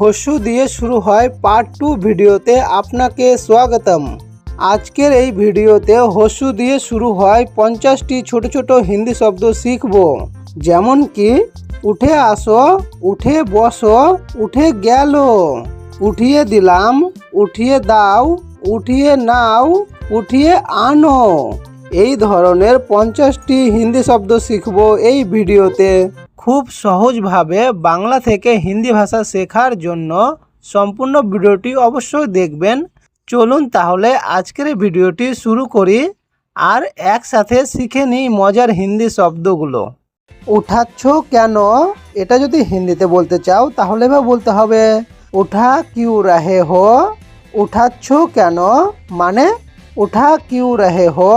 হস্যু দিয়ে শুরু হয় পার্ট টু ভিডিওতে আপনাকে স্বাগতম। আজকের এই ভিডিওতে হস্যু দিয়ে শুরু হয় পঞ্চাশটি ছোট ছোট হিন্দি শব্দ শিখব। যেমন কি, উঠে আসো, উঠে বসো, উঠে গেল, উঠিয়ে দিলাম, উঠিয়ে দাও, উঠিয়ে নাও, উঠিয়ে আনো। এই ধরনের পঞ্চাশটি হিন্দি শব্দ শিখব এই ভিডিওতে। খুব সহজভাবে বাংলা থেকে হিন্দি ভাষা শেখার জন্য সম্পূর্ণ ভিডিওটি অবশ্যই দেখবেন। চলুন তাহলে আজকের ভিডিওটি শুরু করি আর একসাথে শিখে নিই মজার হিন্দি শব্দগুলো। উঠাচ্ছ কেন? এটা যদি হিন্দিতে বলতে চাও তাহলে বা বলতে হবে। উঠা কিউ রাহে হো? উঠাচ্ছ কেন? মানে উঠা কিউ রাহে হো?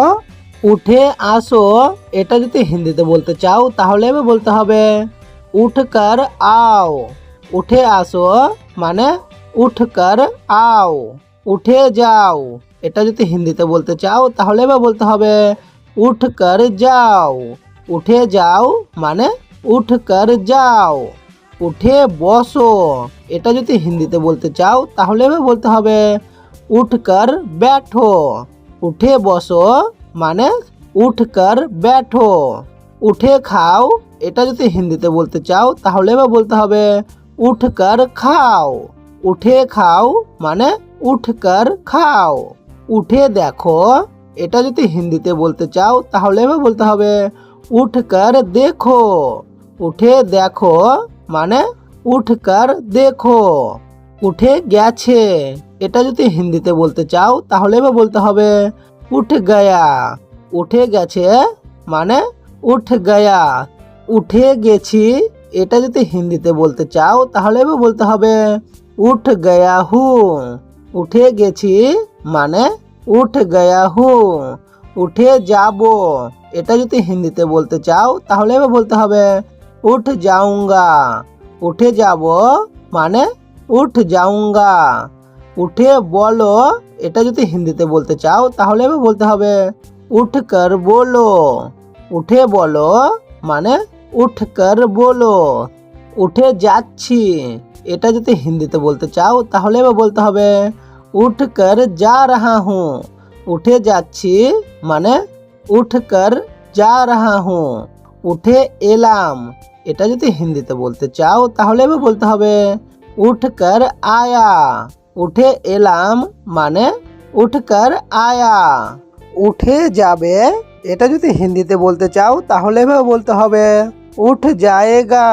উঠে আসো, এটা যদি হিন্দিতে বলতে চাও, তাহলে বলতে হবে, উঠকর আও। উঠে আসো মানে উঠকর আও, উঠে যাও। এটা যদি হিন্দিতে বলতে চাও, তাহলে এবার বলতে হবে, উঠকর যাও। উঠে যাও মানে উঠকর যাও। উঠে বসো। এটা যদি হিন্দিতে বলতে চাও, তাহলে বলতে হবে, উঠকর बैठो উঠে বসো মানে উঠকর बैठो উঠে খাও, এটা যদি হিন্দিতে বলতে চাও, তাহলে বা বলতে হবে উঠকর খাও। উঠে খাও মানে উঠকর খাও। উঠে দেখো, এটা যদি হিন্দিতে বলতে চাও, তাহলে বা বলতে হবে উঠকর দেখো। উঠে দেখো মানে উঠকর দেখো। উঠে গেছে, এটা যদি হিন্দিতে বলতে চাও, তাহলে বা বলতে হবে উঠ গয়া। উঠে গেছে মানে উঠ গয়া। উঠে গেছি। এটা যদি হিন্দিতে বলতে চাও, তাহলে বলতে হবে, উঠ গয়া হু। উঠে গেছি মানে উঠ গয়া হু। উঠে যাব। এটা যদি হিন্দিতে বলতে চাও, তাহলে বলতে হবে, উঠ যাউঙ্গা উঠে যাব মানে উঠ যাউঙ্গা উঠে বলো এটা যদি হিন্দিতে বলতে চাও, তাহলে বলতে হবে উঠ কর বলো। উঠে বলো মানে উঠ কর বলো। উঠে যাচ্ছি। এটা যদি হিন্দিতে বলতে চাও, তাহলে বলতে হবে উঠ কর যা রাহা হুঁ। উঠে যাচ্ছি মানে উঠ কর যা রাহা হুঁ। উঠে এলাম। এটা যদি হিন্দিতে বলতে চাও, তাহলে বলতে হবে উঠ কর আয়া। উঠে এলাম মানে উঠ কর আয়া। উঠে যাবে, এটা যদি হিন্দিতে বলতে চাও, তাহলে বলতে হবে, উঠ যায়েগা।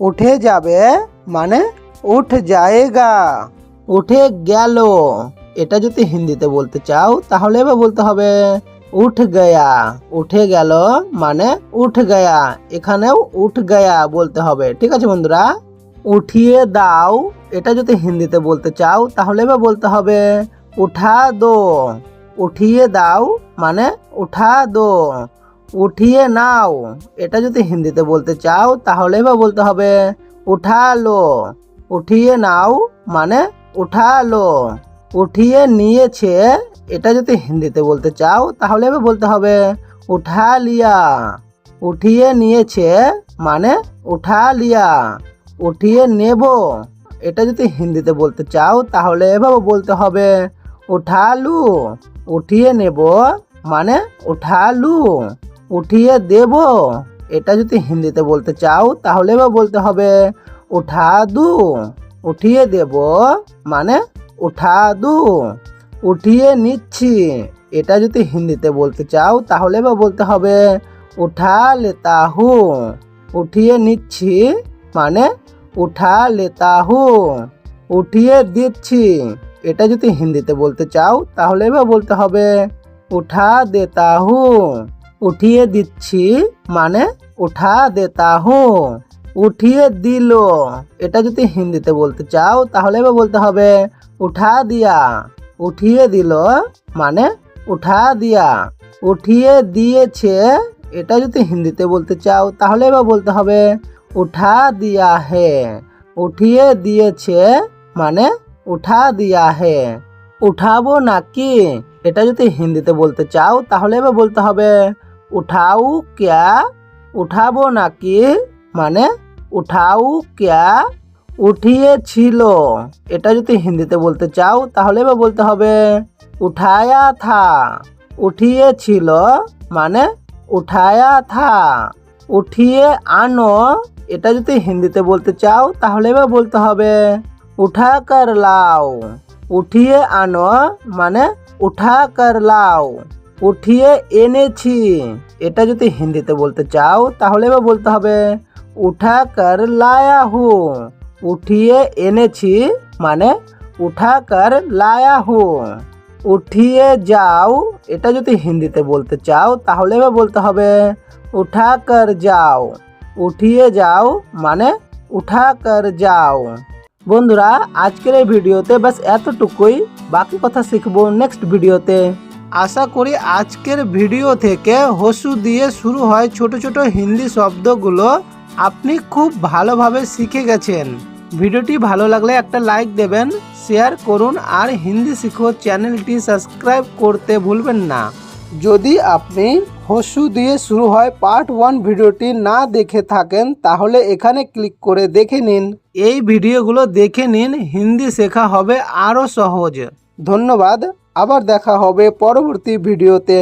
উঠে যাবে মানে উঠ যায়গা। উঠে গেল, এটা যদি হিন্দিতে বলতে চাও, তাহলে বলতে হবে, উঠ গয়া। উঠে গেল মানে উঠ গয়া, এখানেও উঠ গয়া বলতে হবে, ঠিক আছে বন্ধুরা? উঠিয়ে দাও। এটা যদি হিন্দিতে বলতে চাও, তাহলে এবার বলতে হবে, উঠা দো। উঠিয়ে দাও মানে উঠা দো। উঠিয়ে নাও। এটা যদি হিন্দিতে বলতে চাও, তাহলে এবার বলতে হবে, উঠা লো। উঠিয়ে নাও মানে উঠা লো। উঠিয়ে নিয়েছে, এটা যদি হিন্দিতে বলতে চাও, তাহলে এবার বলতে হবে, উঠা লিয়া। উঠিয়ে নিয়েছে মানে উঠা লিয়া। উঠিয়ে নেব। এটা যদি হিন্দিতে বলতে চাও, তাহলে এভাবে বলতে হবে, উঠালু। উঠিয়ে নেব মানে উঠালু। উঠিয়ে দেব। এটা যদি হিন্দিতে বলতে চাও, তাহলে এবার বলতে হবে উঠা দু উঠিয়ে দেব মানে উঠা দু উঠিয়ে নিচ্ছি। এটা যদি হিন্দিতে বলতে চাও, তাহলে বা বলতে হবে উঠা লেতা হু উঠিয়ে নিচ্ছি। মানে উঠা লেতা হু উঠিয়ে দিচ্ছি। এটা যদি হিন্দিতে বলতে চাও, তাহলে বা বলতে হবে, উঠা দেতা হু উঠিয়ে দিচ্ছি মানে উঠা দেতা হু উঠিয়ে দিল। এটা যদি হিন্দিতে বলতে চাও, তাহলে বা বলতে হবে, উঠা দিয়া। উঠিয়ে দিল মানে উঠা দিয়া। উঠিয়ে দিয়েছে। এটা যদি হিন্দিতে বলতে চাও, তাহলে বা বলতে হবে উঠা দিয়া হে। উঠিয়ে দিয়েছে মানে উঠা দিয়া হে। উঠাবো নাকি? এটা যদি হিন্দিতে বলতে চাও, তাহলে এবার বলতে হবে, উঠাও ক্যা? উঠাবো নাকি? মানে উঠাও ক্যা? উঠিয়েছিল। এটা যদি হিন্দিতে বলতে চাও, তাহলে এবার বলতে হবে, উঠায়া থা। উঠিয়েছিল মানে উঠায়া থা। উঠিয়ে আনো এটা যদি হিন্দিতে বলতে চাও, তাহলে এবার বলতে হবে উঠা কর লাও উঠিয়ে আনো মানে উঠা কর লাও উঠিয়ে এনেছি। এটা যদি হিন্দিতে বলতে চাও, তাহলে এবার বলতে হবে উঠা কর লায়া হু উঠিয়ে এনেছি মানে উঠা কর লায়া হু উঠিয়ে যাও, এটা যদি হিন্দিতে বলতে চাও, তাহলে এবার বলতে হবে উঠা কর যাও উঠিয়ে যাও মানে উঠা কর যাও। বন্ধুরা, আজকের এই ভিডিওতে বাস এতটুকুই। বাকি কথা শিখব নেক্সট ভিডিওতে। আশা করি আজকের ভিডিও থেকে হসু দিয়ে শুরু হয় ছোট ছোট হিন্দি শব্দগুলো। আপনি খুব ভালোভাবে শিখে গেছেন। ভিডিওটি ভালো লাগলে একটা লাইক দেবেন শেয়ার করুন, আর হিন্দি শিখো চ্যানেলটি সাবস্ক্রাইব করতে ভুলবেন না। যদি আপনি হসু দিয়ে শুরু হয় পার্ট ওয়ান ভিডিওটি না দেখে থাকেন, তাহলে এখানে ক্লিক করে দেখে নিন। এই ভিডিওগুলো দেখে নিন, হিন্দি শেখা হবে আরও সহজ। ধন্যবাদ, আবার দেখা হবে পরবর্তী ভিডিওতে।